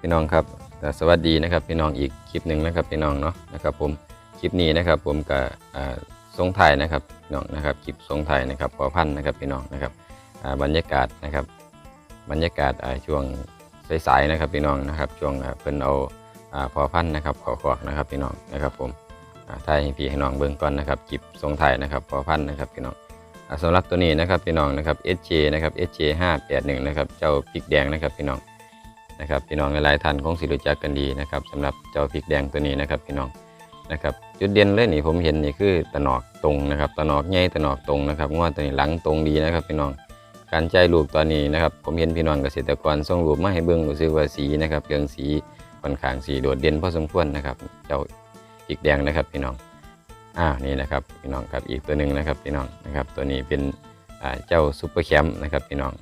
พี่น้องครับเอ่สวัสดีนะครับพี่น้องอีกคลิปหนึ่งนะครับพี่น้องเนาะนะครับผมคลิปนี้นะครับผมกับทรงไทยนะครับพี่น้องนะครับคลิปทรงไทยนะครับพอพันนะครับพี่น้องนะครับบรรยากาศนะครับบรรยากาศช่วงสายๆนะครับพี่น้องนะครับช่วงเพิ่นเอาพอพันนะครับขอขอกนะครับพี่น้องนะครับผมถ่ายให้พี่ให้น้องเบิ่งก่อนนะครับคลิปทรงไทยนะครับพอพันนะครับพี่น้องสำหรับตัวนี้นะครับพี่น้องนะครับ SJ นะครับ SJ 581นะครับเจ้าพริกแดงนะครับพี่น้อง นะครับพี่น้องหลายๆท่านคงสิรู้จักกันดีนะครับสำหรับเจ้าพริกแดงตัวนี้นะครับพี่น้องนะครับจุดเด่นเลยนี่ผมเห็นนี่คือตะหนอกตรงนะครับตะหนอกใหญ่ตะหนอกตรงนะครับงวตัวนี้หลังตรงดีนะครับพี่น้องการใจลูกตอนนี้นะครับผมเห็นพี่น้องเกษตรกรส่งรูปมาให้เบิ่งรู้สึกว่าสีนะครับเรื่องสีค่อนข้างสีโดดเด่นพอสมควรนะครับ เจ้าพริกแดงนะครับพี่น้องอ่านี่นะครับพี่น้องครับอีกตัวหนึ่งนะครับพี่น้องนะครับตัวนี้เป็นเจ้าซุปเปอร์แคมป์นะครับพี่น้อง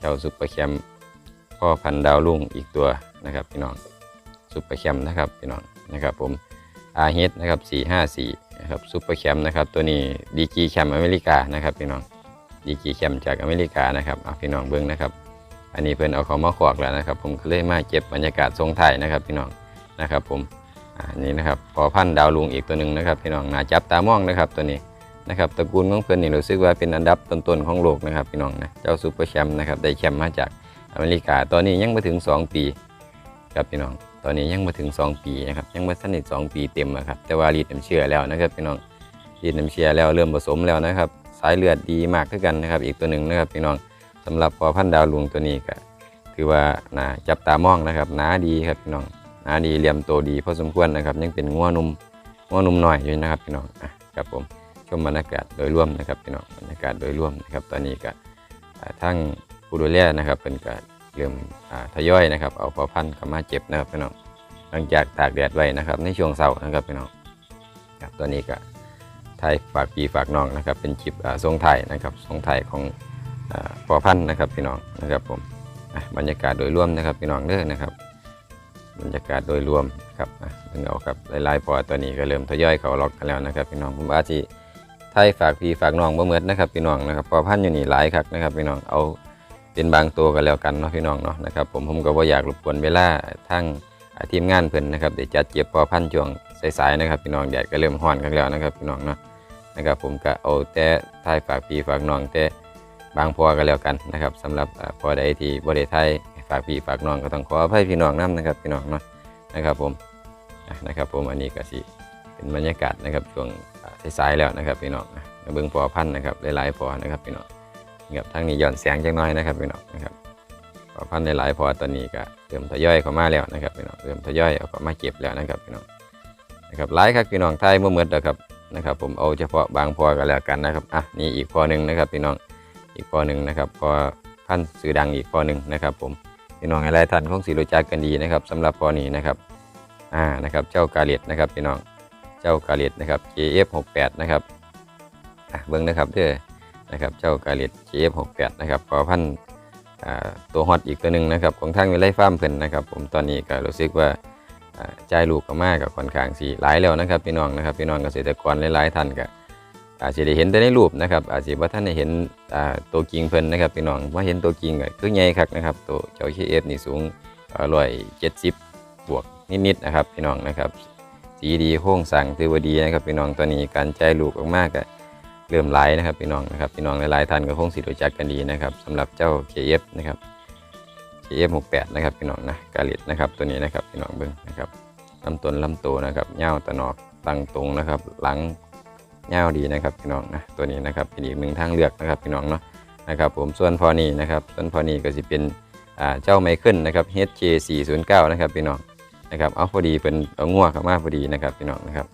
เจ้าซุปเปอร์แคมป์ พ่อพันธุ์ดาวรุ่งอีกตัวนะครับพี่น้องซุปเปอร์แคมนะครับพี่น้องนะครับผมอาเฮดนะครับ454นะครับซุปเปอร์แคมนะครับตัวนี้ดีกีแคมอเมริกานะครับพี่น้องดีกีแคมจากอเมริกานะครับเอาพี่น้องเบิ้งนะครับ อันนี้เพิ่นเอาเขามาขวากแล้วนะครับ ผมก็เลยมาเก็บบรรยากาศทรงไทยนะครับพี่น้องนะครับผมอ่านี่นะครับพอพันดาวลุงอีกตัวหนึ่งนะครับพี่น้องน่าจับตามองนะครับตัวนี้นะครับตระกูลของเพื่อนนี่รู้สึกว่าเป็นอันดับต้นๆของโลกนะครับพี่น้องนะเจ้าซูเปอร์แชมป์นะครับได้แชมป์มาจาก อเมริกาตอนนี้ยังไม่ถึง 2 ปีครับพี่น้อง ตอนนี้ยังไม่ถึง 2 ปีนะครับยังไม่สนิท2ปีเต็มครับแต่ว่ารีดน้ำเชื่อแล้วนะครับพี่น้องรีดน้ำเชื่อแล้วเริ่มผสมแล้วนะครับ สายเลือดดีมากขึ้นกันนะครับ อีกตัวหนึ่งนะครับพี่น้องสำหรับพอพันดาวลุงตัวนี้ก็ถือว่าน่าจับตามองนะครับหนาดีครับพี่น้องหนาดีเหลี่ยมโตดีพอสมควรนะครับ ยังเป็นงัวนุ่มงัวนุ่มหน่อยอยู่นะครับพี่น้องอะครับผมชมบรรยากาศโดยรวมนะครับพี่น้องบรรยากาศโดยรวมนะครับ ตอนนี้ก็ทั้ง ผู้ดูแลนะครับเป็นก็เริ่มทยอยนะครับ เอาพอพันธุ์เข้ามาเจ็บนะครับพี่น้องหลังจากตากแดดไว้นะครับ ในช่วงเช้านะครับพี่น้องครับตอนนี้ก็ไทยฝากปีฝากน้องนะครับ เป็นจิบทรงไทยนะครับทรงไทยของอพอพันธุ์นะครับพี่น้องนะครับผมบรรยากาศโดยรวมนะครับพี่น้องเด้อนะครับ บรรยากาศโดยรวมครับถึงเอาครับลายๆพอตัวนี้ก็เริ่มทยอยเขาล็อกกันแล้วนะครับ พี่น้องผมอาจจะไทยฝากพี่ฝากน้องบ่เหมือนนะครับพี่น้องนะครับพอพันอยู่นี่หลายครับนะครับพี่น้องเอา เป็นบางตัวกันแล้วกันเนาะพี่น้องเนาะนะครับผมผมก็บ่อยากรบกวนเวลาทั้งทีมงานเพิ่นนะครับเดี๋ยวจัดเก็บพอพันช่วงสายๆนะครับพี่น้องแดดก็เริ่มร้อนกันแล้วนะครับพี่น้องเนาะนะครับผมก็เอาแต่ไทยฝากพี่ฝากน้องแต่บางพอกันแล้วกันนะครับสำหรับพอใดที่บ่ได้ไทยฝากพี่ฝากน้องก็ต้องขออภัยพี่น้องนํนะครับพี่น้องเนาะนะครับผมนะครับผมอันนี้ก็สิเป็นบรรยากาศนะครับช่วงสายๆแล้วนะครับพี่น้องนะเบิ้งพอพันนะครับหลายๆพอนะครับพี่น้อง ครับทั้งนี้ย้อนแสงจังน้อยนะครับพี่น้องนะครับพอพันธุ์หลายพอตอนนี้ก็เริ่มทยอยเข้ามาแล้วนะครับพี่น้องเริ่มทยอยเอาเข้ามาเก็บแล้วนะครับพี่น้องนะครับหลายครับพี่น้องไทยเมื่อเมื่อแล้วครับนะครับ ผมเอาเฉพาะบางพอกันแล้วกันนะครับอะนี่อีกพอหนึ่งนะครับพี่น้องอีกพอหนึ่งนะครับพอพันสื่อดังอีกพอหนึ่งนะครับ ผมพี่น้องหลายท่านคงสิรู้จักกันดีนะครับสำหรับพอนี้นะครับอ่านะครับเจ้ากาเลียดนะครับพี่น้องเจ้ากาเลียดนะครับ JF68 นะครับอะเบิ้งนะครับเด้อ นะครับเจ้ากาเลียด JF68 นะครับพอพันตัวฮอตอีกตัวหนึ่งนะครับของทางวิไลฟาร์มเพิ่นนะครับผมตอนนี้ก็รู้สึกว่าอ่าจ่ายลูกก็มากกับค่อนข้างสีหลายแล้วนะครับพี่น้องนะครับพี่น้องเกษตรกรหลายๆท่านก็อาจจะได้เห็นแต่ในรูปนะครับอาจจะว่าท่านได้เห็นตัวจริงเพิ่นนะครับพี่น้องว่าเห็นตัวจริงก็คือใหญ่คักนะครับตัวเจ้าเคเอฟนี่สูงร้อยเจ็ดสิบบวกนิดๆนะครับพี่น้องนะครับสีดีโค้งสั่งถือว่าดีนะครับพี่น้องตัวนี้การใจลูกออกมากก็ เริ่มหลายนะครับพี่น้องนะครับพี่น้องหลายๆท่านก็คงสิรู้จักกันดีนะครับสำหรับเจ้า KF นะครับ KF68 นะครับพี่น้องนะกาลิตนะครับตัวนี้นะครับพี่น้องเบิ้งนะครับลำต้นลำโตนะครับเง่าวตะหนอกตั้งตรงนะครับหลังเงาวดีนะครับพี่น้องนะตัวนี้นะครับเป็นอีกหนึ่งทางเลือกนะครับพี่น้องเนาะนะครับผมส่วนพอนี้นะครับส่วนพอนี้ก็จะเป็นเจ้าไมเคิลนะครับ HJ409 นะครับพี่น้องนะครับเอาพอดีเป็นเอางัวเข้ามาพอดีนะครับพี่น้องนะครับ